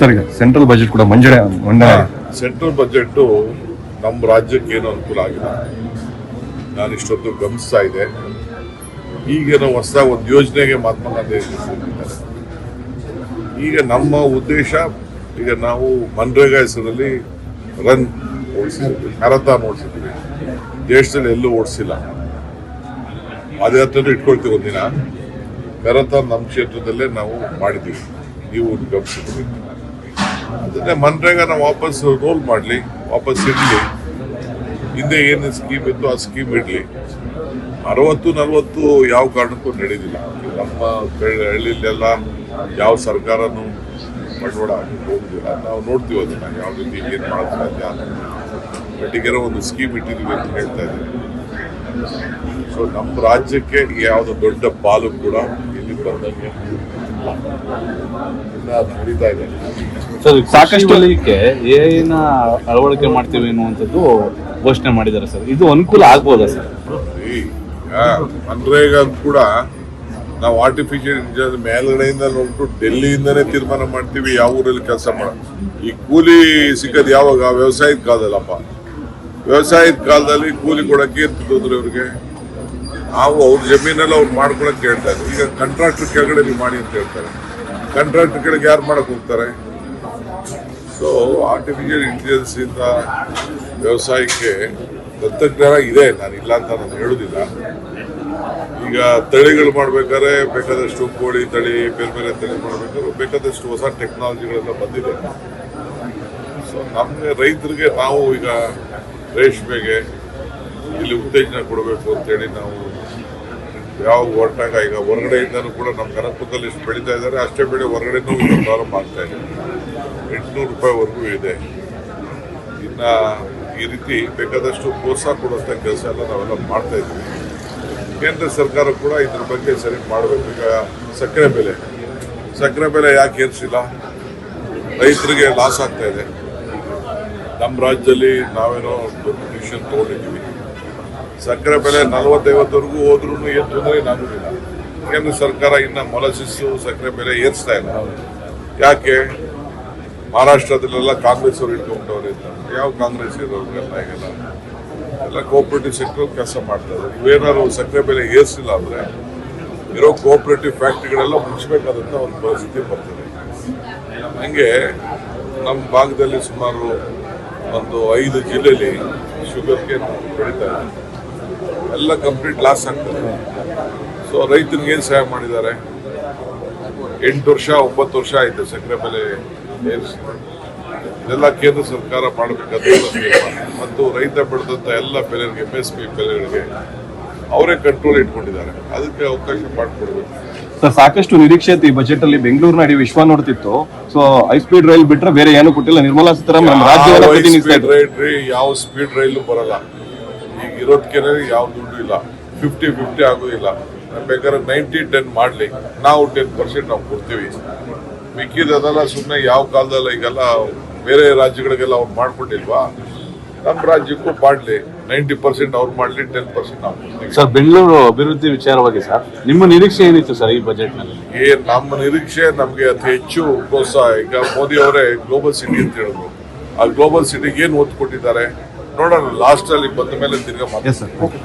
Sir ಈಗ central budget ಕೂಡ ಮಂಜೂರಿ ಮಂಡನೆ ಸೆಂಟ್ರಲ್ ಬಜೆಟ್ ನಮ್ಮ ರಾಜ್ಯಕ್ಕೆ ಏನು ಅನುಕೂಲ ಆಗಿದೆ. ನಾನು ಇಷ್ಟೊತ್ತು ಗಮನಿಸ್ತಾ ಇದೆ ಈಗಿನ ಹೊಸ ಒಂದು ಯೋಜನೆಗೆ ಮಹಾತ್ಮ ಗಾಂಧಿ ಈಗ ನಮ್ಮ ಉದ್ದೇಶ ಈಗ ನಾವು ಮನ್ರೇಗಾ ಹೆಸರಲ್ಲಿ ರನ್ ಓಡಿಸಿದ್ವಿ ಮ್ಯಾರಥಾನ್ ಓಡಿಸಿದ್ವಿ ದೇಶದಲ್ಲಿ ಎಲ್ಲೂ ಓಡಿಸಿಲ್ಲ. ಪಾದಯಾತ್ರೆ ಇಟ್ಕೊಳ್ತೀವಿ ಒಂದಿನ. ಮ್ಯಾರಥಾನ್ ನಮ್ಮ ಕ್ಷೇತ್ರದಲ್ಲೇ ನಾವು ಮಾಡಿದ್ದೀವಿ. ನೀವು ಗಮನಿಸಿದ್ವಿ ಅದನ್ನೇ ಮನ್ರೇಗಾನ ವಾಪಸ್ ರೋಲ್ ಮಾಡಲಿ, ವಾಪಸ್ ಇಡಲಿ. ಹಿಂದೆ ಏನು ಸ್ಕೀಮ್ ಇತ್ತು ಆ ಸ್ಕೀಮ್ ಇಡಲಿ. ಅರವತ್ತು, ನಲವತ್ತು ಯಾವ ಕಾರಣಕ್ಕೂ ನಡೆದಿಲ್ಲ. ನಮ್ಮ ಹಳ್ಳಿಲೆಲ್ಲ ಯಾವ ಸರ್ಕಾರನೂ ಬಂಡವಾಳ ಹಾಕಿ ನಾವು ನೋಡ್ತೀವಿ ಅದನ್ನು, ಯಾವ ರೀತಿ ಏನು ಮಾಡ್ತಾ ಸಾಧ್ಯ ಮಟ್ಟಿಗೆರೋ ಒಂದು ಸ್ಕೀಮ್ ಇಟ್ಟಿದ್ದೀವಿ ಅಂತ ಹೇಳ್ತಾ ಇದ್ದೀವಿ ಸೊ ನಮ್ಮ ರಾಜ್ಯಕ್ಕೆ ಯಾವುದೋ ದೊಡ್ಡ ಪಾಲು ಕೂಡ ಇಲ್ಲಿ ಬಂದಂಗೆ. ನಡೀತಾ ಇದೆ ಸರ್ ಸಾಕಷ್ಟು ವಲಯಕ್ಕೆ ಏನ ಅಳವಡಿಕೆ ಮಾಡ್ತೀವಿ ಅನ್ನುವಂಥದ್ದು ಘೋಷಣೆ ಮಾಡಿದ್ದಾರೆ ಸರ್. ಇದು ಅನುಕೂಲ ಆಗ್ಬೋದಾ ಸರ್? ಈಗ ಮನ್ರೇಗಾ ಕೂಡ ನಾವು ಆರ್ಟಿಫಿಷಿಯಲ್ ಇಂಟೆಲಿಜೆನ್ಸ್ ಮೇಲ್ಗಡೆಯಿಂದ ನೋಡ್ಬಿಟ್ಟು ಡೆಲ್ಲಿಯಿಂದನೇ ತೀರ್ಮಾನ ಮಾಡ್ತೀವಿ ಯಾವ ಊರಲ್ಲಿ ಕೆಲಸ ಮಾಡ. ಈ ಕೂಲಿ ಸಿಕ್ಕದ್ ಯಾವಾಗ? ವ್ಯವಸಾಯದ ಕಾಲದಲ್ಲಪ್ಪ. ವ್ಯವಸಾಯದ ಕಾಲದಲ್ಲಿ ಕೂಲಿ ಕೊಡೋಕೆ ತೊಂದ್ರೆ ಅವ್ರಿಗೆ ನಾವು ಅವ್ರ ಜಮೀನೆಲ್ಲ ಅವ್ರು ಮಾಡ್ಕೊಳಕ್ ಹೇಳ್ತಾ ಇದ್ರು ಈಗ ಕಾಂಟ್ರಾಕ್ಟರ್ ಕೆಳಗಡೆ ನೀವು ಮಾಡಿ ಅಂತ ಹೇಳ್ತಾರೆ. ಕಾಂಟ್ರಾಕ್ಟರ್ ಕೆಳಗೆ ಯಾರು ಮಾಡಕ್ ಹೋಗ್ತಾರೆ? ಸೊ ಆರ್ಟಿಫಿಷಿಯಲ್ ಇಂಟೆಲಿಜೆನ್ಸ್ ಇಂದ ವ್ಯವಸಾಯಕ್ಕೆ ತಂತ್ರಜ್ಞಾನ ಇದೆ, ನಾನು ಇಲ್ಲ ಅಂತ ನಾನು ಹೇಳುದಿಲ್ಲ. ಈಗ ತಳಿಗಳು ಮಾಡ್ಬೇಕಾದ್ರೆ ಬೇಕಾದಷ್ಟು ಕೋಳಿ ತಳಿ, ಬೇರೆ ಬೇರೆ ತಳಿ ಮಾಡ್ಬೇಕಾದ್ರೆ ಬೇಕಾದಷ್ಟು ಹೊಸ ಟೆಕ್ನಾಲಜಿಗಳೆಲ್ಲ ಬಂದಿದೆ. ಸೊ ನಮಗೆ ರೈತರಿಗೆ ನಾವು ಈಗ ರೇಷ್ಮೆಗೆ ಇಲ್ಲಿ ಉತ್ತೇಜನ ಕೊಡಬೇಕು ಅಂತೇಳಿ ನಾವು ಯಾವ ಹೊರಟಾಗ ಈಗ ಹೊರಗಡೆಯಿಂದನೂ ಕೂಡ ನಮ್ಮ ಕನಕಪುರದಲ್ಲಿ ಇಷ್ಟು ಬೆಳೀತಾ ಇದ್ದಾರೆ. ಅಷ್ಟೇ ಬೆಳೆ ಹೊರಗಡೆನೂ ಪ್ರಾರಂಭ ಆಗ್ತಾ ಇದೆ. ಎಂಟುನೂರು ರೂಪಾಯಿವರೆಗೂ ಇದೆ. ಇನ್ನು ಈ ರೀತಿ ಬೇಕಾದಷ್ಟು ಪ್ರೋತ್ಸಾಹ ಕೊಡುವಂಥ ಕೆಲಸ ಎಲ್ಲ ನಾವೆಲ್ಲ ಮಾಡ್ತಾ ಇದ್ದೀವಿ. ಕೇಂದ್ರ ಸರ್ಕಾರ ಕೂಡ ಇದ್ರ ಬಗ್ಗೆ ಸರಿ ಮಾಡಬೇಕು. ಈಗ ಸಕ್ಕರೆ ಬೆಲೆ. ಸಕ್ಕರೆ ಬೆಲೆ ಯಾಕೆ ಏರಿಸಿಲ್ಲ? ರೈತರಿಗೆ ಲಾಸ್ ಆಗ್ತಾ ಇದೆ. ನಮ್ಮ ರಾಜ್ಯದಲ್ಲಿ ನಾವೇನೋ ಡಿಸಿಷನ್ ತಗೊಂಡಿದ್ದೀವಿ. ಸಕ್ಕರೆ ಬೆಲೆ ನಲವತ್ತೈವತ್ತವರೆಗೂ ಹೋದ್ರೂ ಏನು ತೊಂದರೆ ಆಗುದಿಲ್ಲ ಕೇಂದ್ರ ಸರ್ಕಾರ ಇನ್ನ ಮೊಲಸಿಸು, ಸಕ್ಕರೆ ಬೆಲೆ ಏರಿಸ್ತಾ ಇಲ್ಲ. ಯಾಕೆ? ಮಹಾರಾಷ್ಟ್ರದಲ್ಲೆಲ್ಲ ಕಾಂಗ್ರೆಸ್ ಅವರು ಇಟ್ಕೊಂಡವ್ರು ಇದ್ದಾರೆ ಯಾವ ಕಾಂಗ್ರೆಸ್ ಇರೋರಿಗೆಲ್ಲ ಈಗೆಲ್ಲ ಎಲ್ಲ ಕೋಆಪರೇಟಿವ್ ಸೆಕ್ಟರ್ ಕೆಲಸ ಮಾಡ್ತಾ ಇದ್ದಾರೆ ಇವೇನಾದ್ರು ಸಕ್ಕರೆ ಬೆಲೆ ಏರಿಸಿಲ್ಲ ಅಂದ್ರೆ ಇರೋ ಕೋಆಪರೇಟಿವ್ ಫ್ಯಾಕ್ಟ್ರಿಗಳೆಲ್ಲ ಮುಚ್ಚಬೇಕಾದಂತ ಒಂದು ಪರಿಸ್ಥಿತಿ ಬರ್ತದೆ. ಹಂಗೆ ನಮ್ಮ ಭಾಗದಲ್ಲಿ ಸುಮಾರು ಒಂದು ಐದು ಜಿಲ್ಲೆಯಲ್ಲಿ ಶುಗರ್ಗೆ ಬೆಳೀತಾ ಇದೆ ಎಲ್ಲ ಕಂಪ್ಲೀಟ್ ಲಾಸ್ ಆಗ್ತದೆ. ಸೊ ರೈತನಿಗೆ ಏನು ಸಹಾಯ ಮಾಡಿದ್ದಾರೆ? ಎಂಟು ವರ್ಷ ಒಂಬತ್ತು ವರ್ಷ ಆಯಿತು ಸಕ್ಕರೆ ಬೆಲೆ ಏರಿಸಿ ಇದೆಲ್ಲ ಕೇಂದ್ರ ಸರ್ಕಾರ ಮಾಡಬೇಕಾದ ಮತ್ತು ರೈತ ಬೆಳೆದಂಥ ಎಲ್ಲ ಬೆಲೆಗಳಿಗೆ ಎಂ ಎಸ್ ಪಿ ಬೆಲೆಗಳಿಗೆ ಅವರೇ ಕಂಟ್ರೋಲ್ ಇಟ್ಕೊಂಡಿದ್ದಾರೆ. ಅದಕ್ಕೆ ಅವಕಾಶ ಮಾಡಿಕೊಡ್ಬೇಕು. ಸರ್ ಸಾಕಷ್ಟು ನಿರೀಕ್ಷೆ ಇತ್ತು ಈ ಬಜೆಟ್ ಅಲ್ಲಿ ಬೆಂಗಳೂರಿನ ಅಡಿ ವಿಶ್ವ ನೋಡ್ತಿತ್ತು. ಸೊ ಹೈ ಸ್ಪೀಡ್ ರೈಲ್ ಬಿಟ್ರೆ ಬೇರೆ ಏನು ಕೊಟ್ಟಿಲ್ಲ. ನಿರ್ಮಲಾ ಸೀತಾರಾಮನ್ ರೈಲ್ ಯಾವ ಸ್ಪೀಡ್ ರೈಲು ಬರಲ್ಲ. ಈಗ ಇರೋದಕ್ಕೆ ಯಾವ ದುಡ್ಡು ಇಲ್ಲ. ಫಿಫ್ಟಿ ಫಿಫ್ಟಿ ಆಗೋದಿಲ್ಲ ಬೇಕಾದ್ರೆ ನೈಂಟಿ ಟೆನ್ ಮಾಡಲಿ. ನಾವು ಟೆನ್ ಪರ್ಸೆಂಟ್ ನಾವು ಕೊಡ್ತೀವಿ. ಮಿಕ್ಕಿದದೆಲ್ಲ ಸುಮ್ಮನೆ ಯಾವ ಕಾಲದಲ್ಲ ಈಗೆಲ್ಲ ಬೇರೆ ರಾಜ್ಯಗಳಿಗೆಲ್ಲ ಅವ್ರು ಮಾಡ್ಕೊಂಡಿಲ್ವಾ ನಮ್ಮ ರಾಜ್ಯಕ್ಕೂ ಮಾಡಲಿ. ನೈಂಟಿ ಪರ್ಸೆಂಟ್ ಅವ್ರು ಮಾಡಲಿ ಟೆನ್ ಪರ್ಸೆಂಟ್ ನಾವು ಸರ್ ಬೆಂಗಳೂರು ಅಭಿವೃದ್ಧಿ ವಿಚಾರವಾಗಿ ಸರ್ ನಿಮ್ಮ ನಿರೀಕ್ಷೆ ಏನಿತ್ತು ಸರ್ ಈ ಬಜೆಟ್ನಲ್ಲಿ? ಏ ನಮ್ಮ ನಿರೀಕ್ಷೆ ನಮಗೆ ಅತಿ ಹೆಚ್ಚು ಪ್ರೋತ್ಸಾಹ ಈಗ ಮೋದಿ ಅವರೇ ಗ್ಲೋಬಲ್ ಸಿಟಿ ಅಂತ ಹೇಳಿದ್ರು. ಆ ಗ್ಲೋಬಲ್ ಸಿಟಿಗೆ ಏನು ಒತ್ತು ಕೊಟ್ಟಿದ್ದಾರೆ? ನೋಡೋಣ ಲಾಸ್ಟ್ ಅಲ್ಲಿ ಬಂದ ಮೇಲೆ ತಿರ್ಗಾ ಮಾತಾಡ್ತೀನಿ.